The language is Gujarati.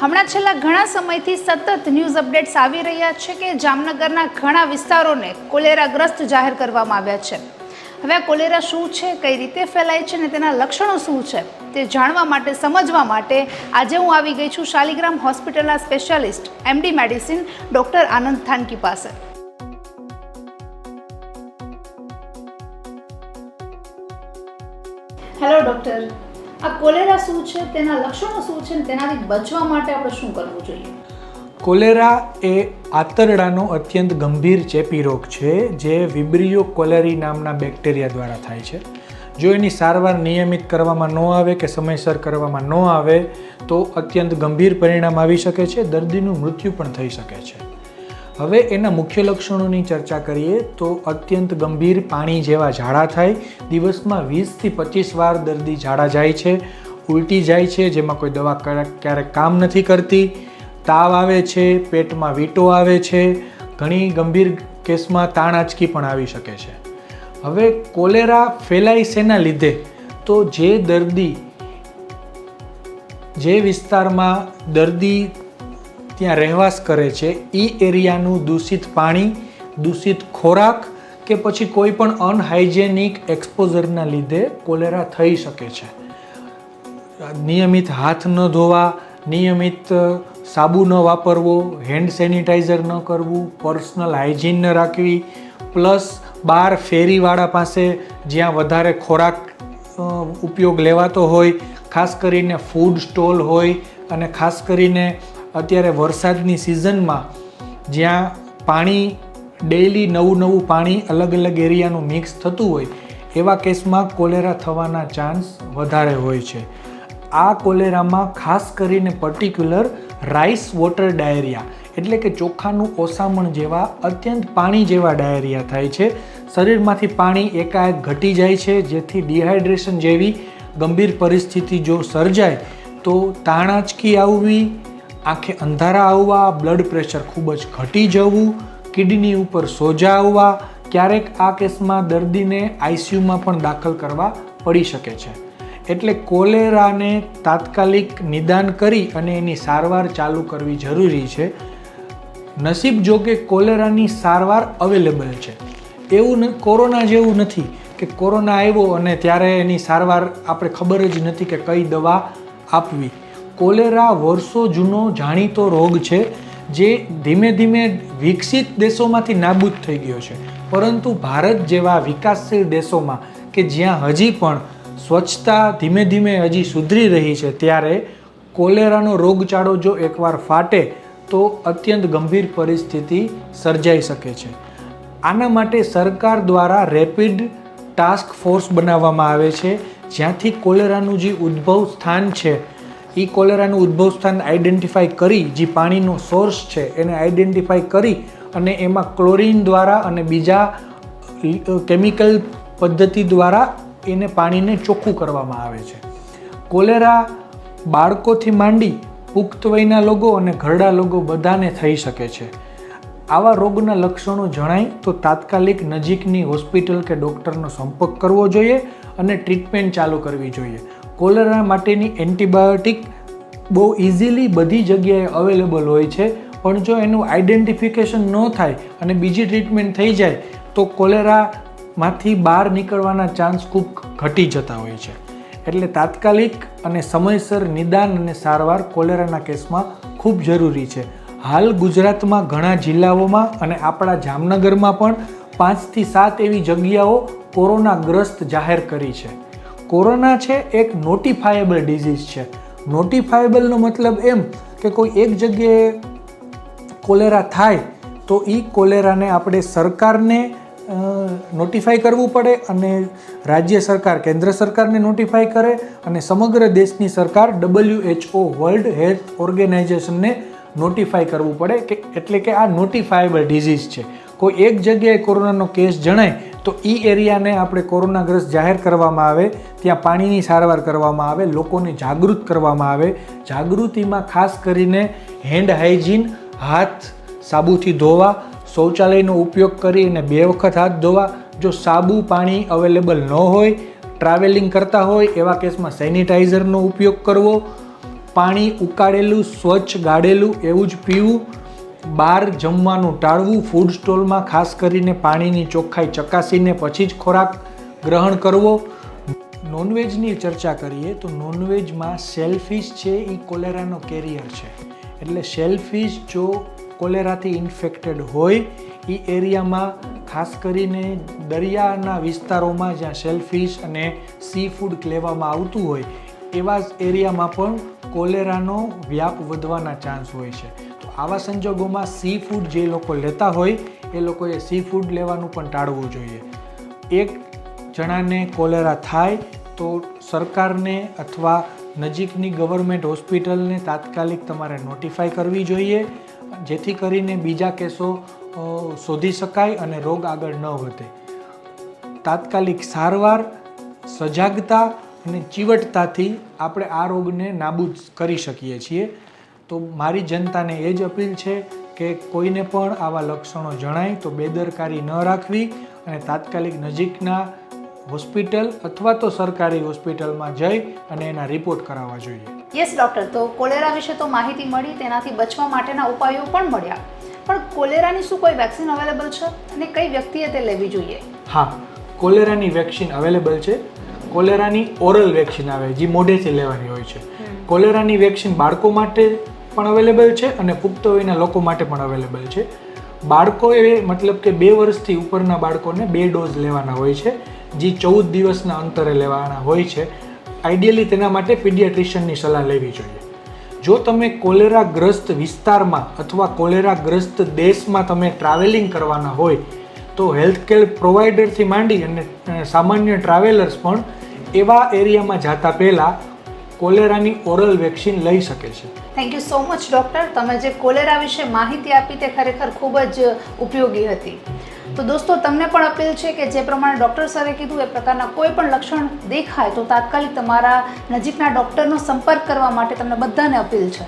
હમણાં છેલ્લા ઘણા સમયથી સતત ન્યૂઝ અપડેટ્સ આવી રહ્યા છે કે જામનગરના ઘણા વિસ્તારોને કોલેરાગ્રસ્ત જાહેર કરવામાં આવ્યા છે. હવે આ કોલેરા શું છે, કઈ રીતે ફેલાય છે અને તેના લક્ષણો શું છે, તે જાણવા માટે, સમજવા માટે આજે હું આવી ગઈ છું શાલિગ્રામ હોસ્પિટલના specialist MD medicine, doctor Anand Thanki પાસે. હેલો ડૉક્ટર આ કોલેરા શું છે, તેના લક્ષણો શું છે તેનાથી બચવા માટે આપણે શું કરવું જોઈએ? કોલેરા એ આંતરડાનો અત્યંત ગંભીર ચેપી રોગ છે, જે વિબ્રિયો કોલેરી નામના બેક્ટેરિયા દ્વારા થાય છે. જો એની સારવાર નિયમિત કરવામાં ન આવે કે સમયસર કરવામાં ન આવે, તો અત્યંત ગંભીર પરિણામ આવી શકે છે, દર્દીનું મૃત્યુ પણ થઈ શકે છે. હવે એના મુખ્ય લક્ષણોની ચર્ચા કરીએ તો અત્યંત ગંભીર પાણી જેવા ઝાડા થાય, દિવસમાં વીસથી પચીસ વાર દર્દી ઝાડા જાય છે, ઉલટી જાય છે, જેમાં કોઈ દવા ક્યારેક કામ નથી કરતી, તાવ આવે છે, પેટમાં વીંટો આવે છે, ઘણી ગંભીર કેસમાં તાણ આંચકી પણ આવી શકે છે. હવે કોલેરા ફેલાય શેના લીધે તો જે દર્દી જે વિસ્તારમાં દર્દી ત્યાં રહેવાસ કરે છે એ એરિયાનું દૂષિત પાણી, દૂષિત ખોરાક કે પછી કોઈ પણ અનહાઇજેનિક એક્સપોઝરના લીધે કોલેરા થઈ શકે છે. નિયમિત હાથ ન ધોવા, નિયમિત સાબુ ન વાપરવો, હેન્ડ સેનિટાઈઝર ન કરવું, પર્સનલ હાઇજીન ન રાખવી, પ્લસ બાર ફેરીવાળા પાસે જ્યાં વધારે ખોરાક ઉપયોગ લેવાતો હોય, ખાસ કરીને ફૂડ સ્ટોલ હોય અને ખાસ કરીને અત્યારે વરસાદની સિઝનમાં જ્યાં પાણી ડેઈલી નવું નવું પાણી અલગ અલગ એરિયાનું મિક્સ થતું હોય, એવા કેસમાં કોલેરા થવાના ચાન્સ વધારે હોય છે. આ કોલેરામાં ખાસ કરીને પર્ટિક્યુલર રાઈસ વોટર ડાયરિયા એટલે કે ચોખાનું ઓસામણ જેવા અત્યંત પાણી જેવા ડાયરિયા થાય છે. શરીરમાંથી પાણી એકાએક ઘટી જાય છે, જેથી ડિહાઇડ્રેશન જેવી ગંભીર પરિસ્થિતિ જો સર્જાય, તો તાણાચકી આવવી આંખે અંધારા આવવા બ્લડ પ્રેશર ખૂબ જ ઘટી જવું કિડની ઉપર સોજા આવવા, ક્યારેક આ કેસમાં દર્દીને આઈસીયુમાં પણ દાખલ કરવા પડી શકે છે. એટલે કોલેરાને તાત્કાલિક નિદાન કરી અને એની સારવાર ચાલુ કરવી જરૂરી છે. નસીબ જોકે કોલેરાની સારવાર અવેલેબલ છે. એવું કોરોના જેવું નથી કે કોરોના આવ્યો અને ત્યારે એની સારવાર આપણે ખબર જ નથી કે કઈ દવા આપવી. કોલેરા વર્ષો જૂનો જાણીતો રોગ છે, જે ધીમે ધીમે વિકસિત દેશોમાંથી નાબૂદ થઈ ગયો છે. પરંતુ ભારત જેવા વિકાસશીલ દેશોમાં કે જ્યાં હજી પણ સ્વચ્છતા ધીમે ધીમે હજી સુધરી રહી છે, ત્યારે કોલેરાનો રોગચાળો જો એકવાર ફાટે, તો અત્યંત ગંભીર પરિસ્થિતિ સર્જાઈ શકે છે. આના માટે સરકાર દ્વારા રેપિડ ટાસ્ક ફોર્સ બનાવવામાં આવે છે, જ્યાંથી કોલેરાનું જે ઉદ્ભવ સ્થાન છે એ કોલેરાનું ઉદ્ભવ સ્થાન આઈડેન્ટિફાઈ કરી, જે પાણીનો સોર્સ છે, એને આઈડેન્ટિફાઈ કરી અને એમાં ક્લોરીન દ્વારા અને બીજા કેમિકલ પદ્ધતિ દ્વારા એને પાણીને ચોખ્ખું કરવામાં આવે છે. કોલેરા બાળકોથી માંડી પુખ્ત વયના લોકો અને ઘરડા લોકો બધાને થઈ શકે છે. આવા રોગના લક્ષણો જણાય તો તાત્કાલિક નજીકની હોસ્પિટલ કે ડૉક્ટરનો સંપર્ક કરવો જોઈએ અને ટ્રીટમેન્ટ ચાલુ કરવી જોઈએ. કોલેરા માટેની એન્ટીબાયોટિક બહુ ઇઝીલી બધી જગ્યાએ અવેલેબલ હોય છે. પણ જો એનું આઈડેન્ટિફિકેશન ન થાય અને બીજી ટ્રીટમેન્ટ થઈ જાય, તો કોલેરામાંથી બહાર નીકળવાના ચાન્સ ખૂબ ઘટી જતા હોય છે. એટલે તાત્કાલિક અને સમયસર નિદાન અને સારવાર કોલેરાના કેસમાં ખૂબ જરૂરી છે. હાલ ગુજરાતમાં ઘણા જિલ્લાઓમાં અને આપણા જામનગરમાં પણ પાંચથી સાત એવી જગ્યાઓ કોરોનાગ્રસ્ત જાહેર કરી છે. કોરોના છે, એક નોટિફાયેબલ ડિઝીઝ છે. નોટિફાયેબલનો મતલબ એમ કે કોઈ એક જગ્યાએ કોલેરા થાય તો એ કોલેરાને આપણે સરકારને નોટિફાઈ કરવું પડે અને રાજ્ય સરકાર, કેન્દ્ર સરકારને નોટિફાઈ કરે અને સમગ્ર દેશની સરકાર ડબલ્યુએચઓ વર્લ્ડ હેલ્થ ઓર્ગેનાઇઝેશનને નોટિફાઈ કરવું પડે કે એટલે કે આ નોટિફાયેબલ ડિઝીઝ છે. કોઈ એક જગ્યાએ કોરોનાનો કેસ જણાય તો એ એરિયાને આપણે કોરોનાગ્રસ્ત જાહેર કરવામાં આવે, ત્યાં પાણીની સારવાર કરવામાં આવે, લોકોને જાગૃત કરવામાં આવે. જાગૃતિમાં ખાસ કરીને હેન્ડ હાઇજીન, હાથ, સાબુથી ધોવા, શૌચાલયનો ઉપયોગ કરી અને બે વખત હાથ ધોવા. જો સાબુ, પાણી અવેલેબલ ન હોય, ટ્રાવેલિંગ કરતા હોય, એવા કેસમાં સેનિટાઈઝરનો ઉપયોગ કરવો. પાણી ઉકાળેલું, સ્વચ્છ ગાળેલું, એવું જ પીવું. બહાર જમવાનું ટાળવું ફૂડ સ્ટોલમાં ખાસ કરીને પાણીની ચોખ્ખાઈ ચકાસીને પછી જ ખોરાક ગ્રહણ કરવો. નોનવેજની ચર્ચા કરીએ તો નોનવેજમાં સેલ્ફિશ છે એ કોલેરાનો કેરિયર છે. એટલે સેલ્ફિશ જો કોલેરાથી ઇન્ફેક્ટેડ હોય, એ એરિયામાં ખાસ કરીને દરિયાના વિસ્તારોમાં જ્યાં સેલ્ફિશ અને સી ફૂડ લેવામાં આવતું હોય, એવા એરિયામાં પણ કોલેરાનો વ્યાપ વધવાના ચાન્સ હોય છે. આવા સંજોગોમાં સી ફૂડ જે લોકો લેતા હોય, એ લોકોએ સી ફૂડ લેવાનું પણ ટાળવું જોઈએ. એક જણાને કોલેરા થાય, તો સરકારને અથવા નજીકની ગવર્મેન્ટ હોસ્પિટલને તાત્કાલિક તમારે નોટિફાઈ કરવી જોઈએ, જેથી કરીને બીજા કેસો શોધી શકાય અને રોગ આગળ ન વધે. તાત્કાલિક સારવાર, સજાગતા અને ચીવટતાથી આપણે આ રોગને નાબૂદ કરી શકીએ છીએ. તો મારી જનતાને એ જ અપીલ છે કે કોઈને પણ આવા લક્ષણો જણાય તો બેદરકારી ન રાખવી અને તાત્કાલિક નજીકના હોસ્પિટલ અથવા તો સરકારી હોસ્પિટલમાં જઈ અને એના રિપોર્ટ કરાવવા જોઈએ. યસ ડૉક્ટર તો કોલેરા વિશે તો માહિતી મળી તેનાથી બચવા માટેના ઉપાયો પણ મળ્યા. પણ કોલેરાની શું કોઈ વેક્સિન અવેલેબલ છે અને કઈ વ્યક્તિએ તે લેવી જોઈએ? હા કોલેરાની વેક્સિન અવેલેબલ છે. કોલેરાની ઓરલ વેક્સિન આવે જે મોઢેથી લેવાની હોય છે. કોલેરાની વેક્સિન બાળકો માટે પણ અવેલેબલ છે અને પુખ્ત વયના લોકો માટે પણ અવેલેબલ છે. બાળકોએ મતલબ કે બે વર્ષથી ઉપરના બાળકોને બે ડોઝ લેવાના હોય છે, જે ચૌદ દિવસના અંતરે લેવાના હોય છે. આઈડિયલી તેના માટે પીડિયાટ્રિશિયનની સલાહ લેવી જોઈએ. જો તમે કોલેરાગ્રસ્ત વિસ્તારમાં અથવા કોલેરાગ્રસ્ત દેશમાં તમે ટ્રાવેલિંગ કરવાના હોય, તો હેલ્થ કેર પ્રોવાઈડરથી માંડી અને સામાન્ય ટ્રાવેલર્સ પણ એવા એરિયામાં જતા પહેલાં કોલેરાની ઓરલ વેક્સિન લઈ શકે છે. Thank you so much doctor તમે જે કોલેરા વિશે માહિતી આપી તે ખરેખર ખૂબ જ ઉપયોગી હતી. તો દોસ્તો, તમને પણ અપીલ છે કે જે પ્રમાણે ડૉક્ટર સરે કીધું એ પ્રકારના કોઈ પણ લક્ષણ દેખાય તો તાત્કાલિક તમારા નજીકના ડૉક્ટરનો સંપર્ક કરવા માટે તમને બધાને અપીલ છે.